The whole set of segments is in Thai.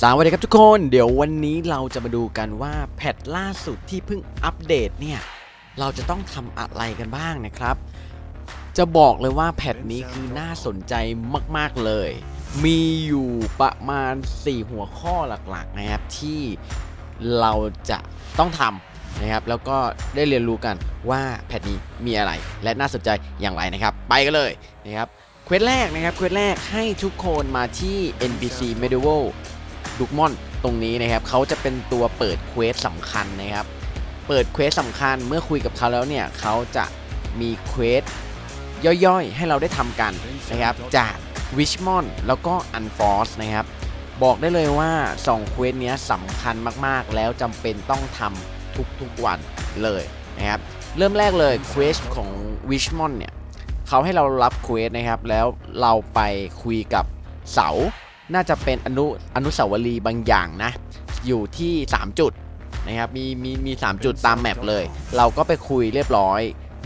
สวัสดีครับทุกคนเดี๋ยววันนี้เราจะมาดูกันว่าแพทล่าสุดที่เพิ่งอัปเดตเนี่ย เราจะต้องทำอะไรกันบ้างนะครับ จะบอกเลยว่าแพทนี้คือน่าสนใจมาก ๆ เลย มีอยู่ประมาณ 4 หัวข้อหลัก ๆ นะครับ ที่เราจะต้องทำนะครับ แล้วก็ได้เรียนรู้กันว่าแพทนี้มีอะไร และน่าสนใจอย่างไรนะครับ ไปกันเลยนะครับเควสแรกนะครับเควสแรกให้ทุกคนมาที่ NPC Medieval ดุกมอนตรงนี้นะครับเขาจะเป็นตัวเปิดเควสสำคัญนะครับ เปิดเควสสำคัญเมื่อคุยกับเขาแล้วเนี่ยเขาจะมีเควสย่อยๆ ให้เราได้ทำกันนะครับ จาก w i c h m o n แล้วก็ Unforce นะครับ บอกได้เลยว่า2เควสเนี้ยสำคัญมากๆ แล้วจำเป็นต้องทำทุกๆวันเลยนะครับ เริ่มแรกเลยเควสของ w i c h m o n เนี่ยเขาให้เรารับเควสนะครับ แล้วเราไปคุยกับเสา น่าจะเป็นอนุอนุสาวรีย์บางอย่างนะ อยู่ที่ 3 จุดนะครับมีมีมี3จุดตามแมปเลย เราก็ไปคุยเรียบร้อย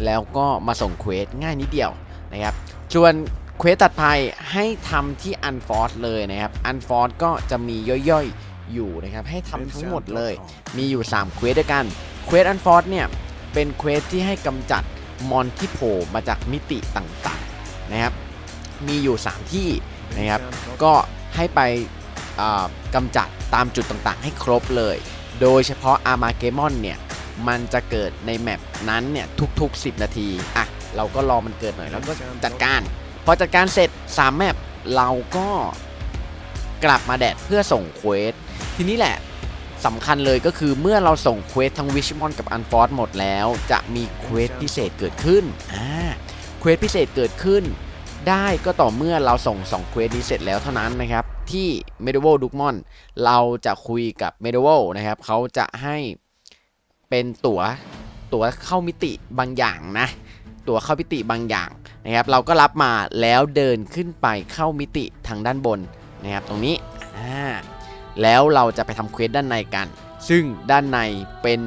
แล้วก็มาส่งเควสง่ายนิดเดียวนะครับส่วนเควสตัดภัยให้ทำที่ Unforce เลยนะครับ Unforce ก็จะมีย่อยๆอยู่นะครับให้ทำทั้งหมดเลย มีอยู่3เควสด้วยกันเควส Unforce เนี่ยเป็นเควสที่ให้กำจัดมอนที่โผล่มาจากมิติต่างๆนะครับมีอยู่ 3 ที่นะครับก็ ให้ไปอ่ากำจัดตามจุดต่างๆ ให้ครบเลย โดยเฉพาะอาร์มาเกมอนเนี่ย มันจะเกิดในแมปนั้นเนี่ยทุกๆ 10 นาที อะ เราก็รอมันเกิดหน่อยแล้วก็จัดการ พอจัดการเสร็จ 3 แมปเราก็กลับมาแดดเพื่อส่งเควส ทีนี้แหละสำคัญเลยก็คือเมื่อเราส่งเควสทั้งวิชมอนกับอันฟอร์หมดแล้ว จะมีเควสพิเศษเกิดขึ้น อ่า เควสพิเศษเกิดขึ้น ได้ก็ต่อเมื่อเราส่ง2เควสนี้เสร็จแล้วเท่านั้นนะครับ ที่ m e d i v a l d u k m o n เราจะคุยกับ m e d i v a l นะครับเขาจะให้เป็นตั๋วตั๋วเข้ามิติบางอย่างนะ ตั๋วเข้ามิติบางอย่างนะครับ เราก็รับมาแล้วเดินขึ้นไปเข้ามิติทางด้านบนนะครับ ตรงนี้อ่าแล้วเราจะไปทำเควสด้านในกัน ซึ่งด้านในเป็น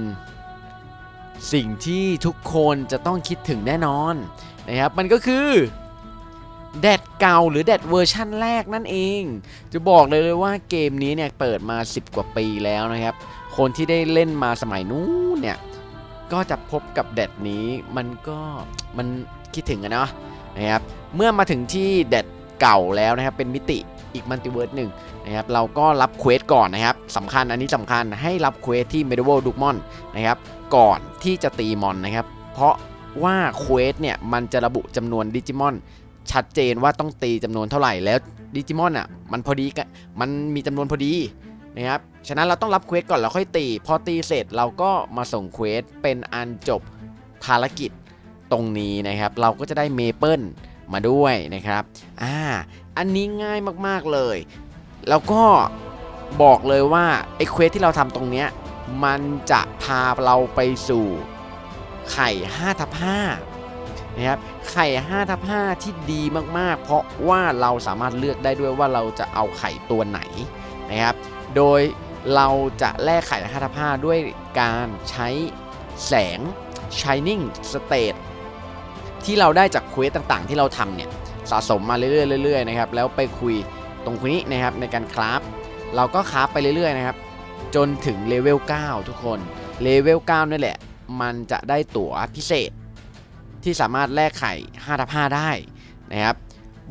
สิ่งที่ทุกคนจะต้องคิดถึงแน่นอนนะครับ มันก็คือ แดดเก่าหรือแดดเวอร์ชั่นแรกนั่นเอง จะบอกเลยเลยว่าเกมนี้เนี่ยเปิดมา 10 กว่าปีแล้วนะครับ คนที่ได้เล่นมาสมัยนู้นเนี่ย ก็จะพบกับแดดนี้มันก็มันคิดถึงกันเนาะนะครับ เมื่อมาถึงที่แดดเก่าแล้วนะครับ เป็นมิติอีกมัลติเวิร์สหนึ่งนะครับเราก็รับเควสก่อนนะครับสำคัญอันนี้สำคัญให้รับเควสที่ m e d i v a l d u k m o n นะครับก่อนที่จะตีมอนนะครับ เพราะว่าเควสเนี่ยมันจะระบุจำนวนดิจิมอน ชัดเจนว่าต้องตีจำนวนเท่าไหร่แล้วดิจิมอนอะมันพอดีกันมันมีจำนวนพอดีนะครับฉะนั้นเราต้องรับเควสก่อนแล้วค่อยตี พอตีเสร็จเราก็มาส่งเควสเป็นอันจบภารกิจตรงนี้นะครับ เราก็จะได้เมเปิลมาด้วยนะครับอ่าอันนี้ง่ายมากๆเลย แล้วก็บอกเลยว่าไอ้เควสที่เราทำตรงเนี้ยมันจะพาเราไปสู่ไข่5ทับ5 นะครับไข่5ทับ5ที่ดีมากๆ เพราะว่าเราสามารถเลือกได้ด้วยว่าเราจะเอาไข่ตัวไหนนะครับโดยเราจะแลกไข่5ทับ5ด้วยการใช้แสง Shining State ที่เราได้จากเควสต่างๆ ที่เราทำเนี่ยสะสมมาเรื่อยๆๆนะครับแล้วไปคุยตรงนี้นะครับในการคราฟเราก็คราฟไปเรื่อยๆนะครับจนถึงเลเวล9ทุกคนเลเวล9นั่แหละ มันจะได้ตั๋วพิเศษ ที่สามารถแลกไข่5ทับ5ได้นะครับ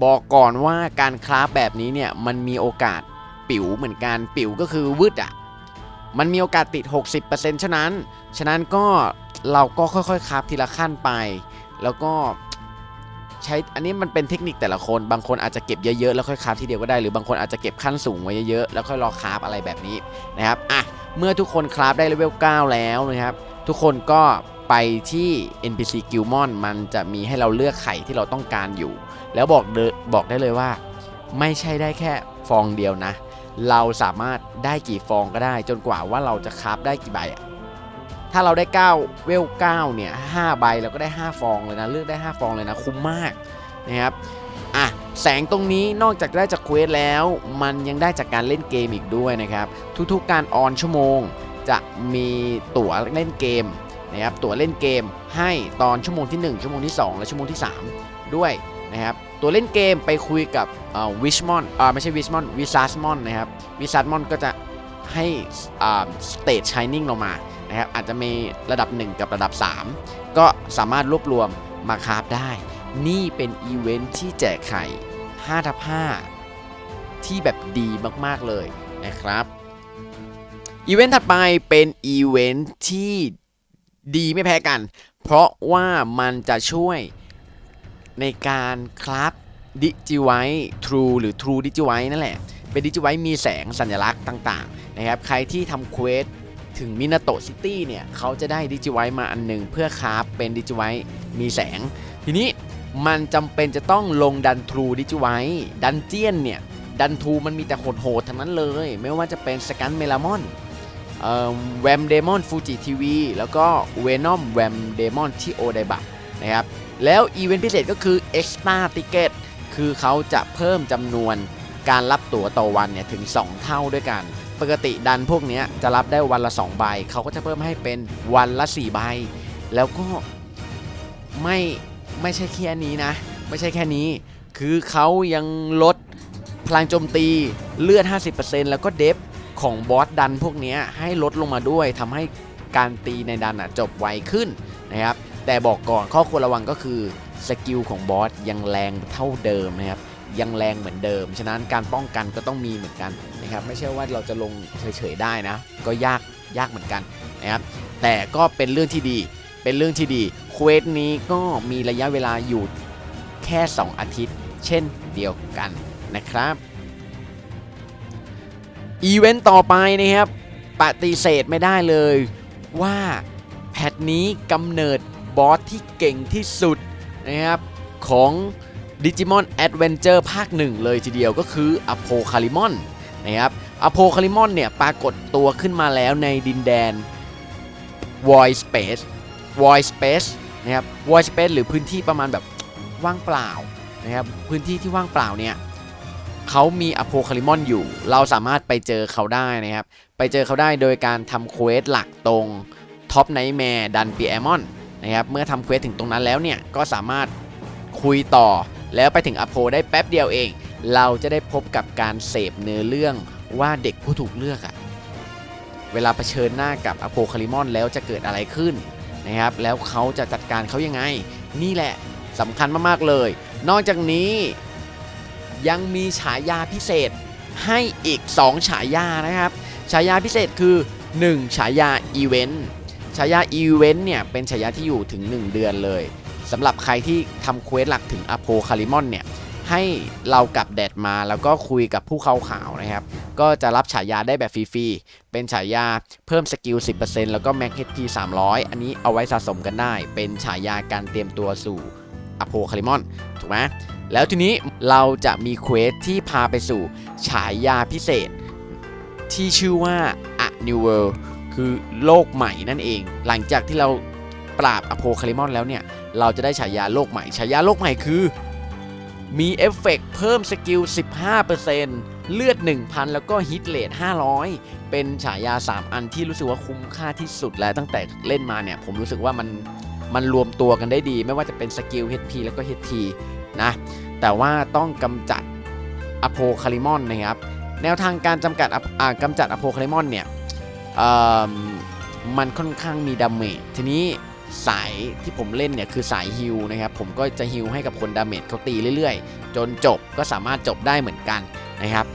บอกก่อนว่าการคราฟแบบนี้เนี่ยมันมีโอกาสปิ๋วเหมือนกันปิ๋วก็คือวืดอะมันมีโอกาสติด 60%ฉะนั้น ฉะนั้นก็เราก็ค่อยๆคราฟทีละขั้นไป แล้วก็ใช้อันนี้มันเป็นเทคนิคแต่ละคน บางคนอาจจะเก็บเยอะๆแล้วค่อยคราฟทีเดียวก็ได้หรือบางคนอาจจะเก็บขั้นสูงไว้เยอะๆแล้วค่อยรอคราฟอะไรแบบนี้นะครับอะเมื่อทุกคนคราฟได้เลเวล9แล้วนะครับทุกคนก็ ไปที่ NPC g i l m o n มันจะมีให้เราเลือกไข่ที่เราต้องการอยู่ แล้วบอกบอกได้เลยว่า ไม่ใช่ได้แค่ฟองเดียวนะ เราสามารถได้กี่ฟองก็ได้ จนกว่าว่าเราจะคราฟได้กี่ใบอะถ้าเราได้9เวล9เนี่ย5ใบเราก็ได้ 5 ฟองเลยนะเลือกได้ 5 ฟองเลยนะ คุ้มมากนะครับอะแสงตรงนี้นอกจากได้จากเควสแล้ว มันยังได้จากการเล่นเกมอีกด้วยนะครับ ทุกๆการออนชั่วโมง จะมีตั๋วเล่นเกม นะครับตั๋วเล่นเกมให้ตอนชั่วโมงที่ 1 ชั่วโมงที่ 2 และชั่วโมงที่ 3 ด้วยนะครับตัวเล่นเกมไปคุยกับวิชมอนอ่าไม่ใช่วิชมอนวิซัสมอนนะครับวิซัสมอนก็จะให้สเตทชายนิ่งลงมานะครับอาจจะมีระดับ 1 กับระดับ 3 ก็สามารถรวบรวมมาคราฟได้ นี่เป็นอีเวนท์ที่แจกไข่5ทับ5ที่แบบดีมาก ๆ เลยนะครับอีเวนต์ถัดไปเป็นอีเวนต์ที่ ดีไม่แพ้กัน เพราะว่ามันจะช่วยในการคราฟดิจิไวทรูหรือ True ดิจิไวนั่นแหละ เป็นดิจิไวมีแสงสัญลักษณ์ต่างๆนะครับ ใครที่ทำเควสถึงมินาโตซิตี้เนี่ย เขาจะได้ดิจิไวมาอันหนึ่งเพื่อคราฟเป็นดิจิไวมีแสง ทีนี้มันจำเป็นจะต้องลงดันทรูดิจิไวดันเจียนเนี่ย ดันทูมันมีแต่โหดๆทั้งนั้นเลย ไม่ว่าจะเป็นสกันเมลามอน แวมเดมอนฟูจิทีวีแล้วก็เวนอมแวมเดมอนที่โอไดบะนะครับแล้วอีเวนต์พิเศษก็คือ Extra Ticket คือเขาจะเพิ่มจำนวนการรับตั๋วต่อวันเนี่ยถึง 2 เท่าด้วยกัน ปกติดันพวกนี้จะรับได้วันละ 2 ใบ เขาก็จะเพิ่มให้เป็นวันละ 4 ใบ แล้วก็ไม่ไม่ใช่แค่นี้นะ ไม่ใช่แค่นี้ คือเขายังลดพลังโจมตีเลือด 50%แล้วก็เดฟ ของบอสดันพวกนี้ให้ลดลงมาด้วยทำให้การตีในดันจบไวขึ้นนะครับ แต่บอกก่อนข้อควรระวังก็คือสกิลของบอสยังแรงเท่าเดิมนะครับยังแรงเหมือนเดิม ฉะนั้นการป้องกันก็ต้องมีเหมือนกันนะครับ ไม่ใช่ว่าเราจะลงเฉยๆได้นะ ก็ยากยากเหมือนกันนะครับ แต่ก็เป็นเรื่องที่ดี เป็นเรื่องที่ดี เควสนี้ก็มีระยะเวลาอยู่แค่ 2 อาทิตย์ เช่นเดียวกันนะครับ อีเวนต์ต่อไปนะครับ ปฏิเสธไม่ได้เลยว่าแพทนี้กำเนิดบอสที่เก่งที่สุดนะครับของ Digimon Adventure ภาคหนึ่งเลยทีเดียวก็คืออโพคาลิมอนนะครับอโพคาลิมอนเนี่ยปรากฏตัวขึ้นมาแล้วในดินแดน Void Space Void Space นะครับ Void Space หรือพื้นที่ประมาณแบบว่างเปล่านะครับพื้นที่ที่ว่างเปล่าเนี่ย เขามีอโพคาลิมอนอยู่ เราสามารถไปเจอเขาได้นะครับ ไปเจอเขาได้โดยการทำเควสหลักตรงท็อปไนท์แมร์ดันปีแอมอนนะครับ เมื่อทำเควสถึงตรงนั้นแล้วเนี่ย ก็สามารถคุยต่อ แล้วไปถึงอโพได้แป๊บเดียวเอง เราจะได้พบกับการเสพเนื้อเรื่องว่าเด็กผู้ถูกเลือกอะเวลาเผชิญหน้ากับอโพคาลิมอนแล้วจะเกิดอะไรขึ้นนะครับ แล้วเขาจะจัดการเขายังไง นี่แหละสำคัญมากๆเลย นอกจากนี้ ยังมีฉายาพิเศษให้อีก 2 ฉายานะครับ ฉายาพิเศษคือ 1 ฉายาอีเวนต์ฉายาอีเวนต์เนี่ยเป็นฉายาที่อยู่ถึง 1 เดือนเลยสำหรับใครที่ทำเควสหลักถึงอโพคาลิมอนเนี่ยให้เรากลับแดดมาแล้วก็คุยกับผู้เข้าข่าวนะครับ ก็จะรับฉายาได้แบบฟรีๆ เป็นฉายาเพิ่มสกิล 10%แล้วก็แม็กเฮดพี300 อันนี้เอาไว้สะสมกันได้ เป็นฉายาการเตรียมตัวสู่ อโพคาลิมอนถูกไหมแล้วทีนี้เราจะมีเควสที่พาไปสู่ฉายาพิเศษ ที่ชื่อว่า A New World คือโลกใหม่นั่นเอง หลังจากที่เราปราบอโพคาลิมอนแล้วเนี่ย เราจะได้ฉายาโลกใหม่ ฉายาโลกใหม่คือมีเอฟเฟกต์เพิ่มสกิล 15%เลือด 1,000 แล้วก็ฮิตเลท500 เป็นฉายา 3 อันที่รู้สึกว่าคุ้มค่าที่สุดแล้วตั้งแต่เล่นมาเนี่ย ผมรู้สึกว่ามัน มันรวมตัวกันได้ดี ไม่ว่าจะเป็นสกิล HP แล้วก็ HT นะแต่ว่าต้องกำจัดอโพคาลิมอนนะครับแนวทางการจำกัดกำจัดอโพคาลิมอนเนี่ยมันค่อนข้างมีดาเมจทีนี้สายที่ผมเล่นเนี่ยคือสายฮิลนะครับผมก็จะฮิลให้กับคนดาเมจเขาตีเรื่อยๆ จนจบก็สามารถจบได้เหมือนกันนะครับ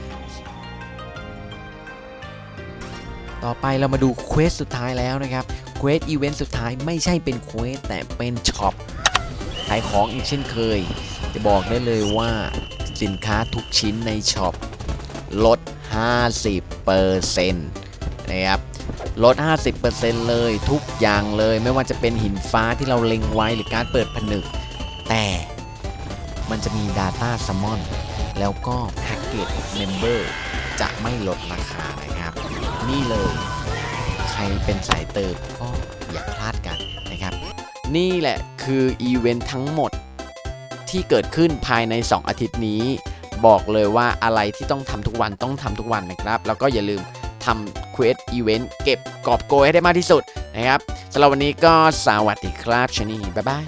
ต่อไปเรามาดูเควสสุดท้ายแล้วนะครับ เควสอีเวนต์สุดท้ายไม่ใช่เป็นเควสแต่เป็นช็อปขายของอีกเช่นเคย จะบอกได้เลยว่าสินค้าทุกชิ้นในช็อปลด 50%นะครับลด 50%เลยทุกอย่างเลยไม่ว่าจะเป็นหินฟ้าที่เราเล็งไว้หรือการเปิดผนึก แต่มันจะมี Data Summon แล้วก็แพ็กเกจ Member จะไม่ลดราคานะครับ นี่เลย ใครเป็นสายเติมก็อย่าพลาดกันนะครับ นี่แหละคืออีเวนต์ทั้งหมดที่เกิดขึ้นภายใน 2 อาทิตย์นี้ บอกเลยว่าอะไรที่ต้องทำทุกวันต้องทำทุกวันนะครับ แล้วก็อย่าลืมทำเควสอีเวนต์เก็บกอบโกยให้ได้มากที่สุดนะครับสำหรับวันนี้ก็สวัสดีครับชนีบ๊ายบาย